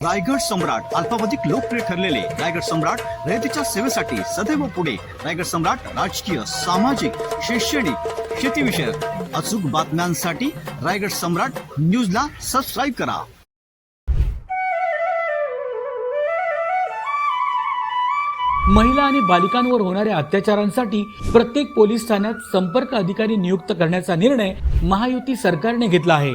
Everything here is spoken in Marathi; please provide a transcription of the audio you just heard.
रायगड सम्राट अल्पावधिक लोकप्रिय ठरलेले रायगड सम्राट रयतेच्या सेवेसाठी सदैव पुढे. रायगड सम्राट राजकीय सामाजिक शैक्षणिक शेतीविषयक अचूक बातम्यांसाठी रायगड सम्राट न्यूजला सबस्क्राईब करा. महिला आणि बालिकांवर होणाऱ्या अत्याचारांसाठी प्रत्येक पोलीस ठाण्यात संपर्क अधिकारी नियुक्त करण्याचा निर्णय महायुती सरकारने घेतला आहे.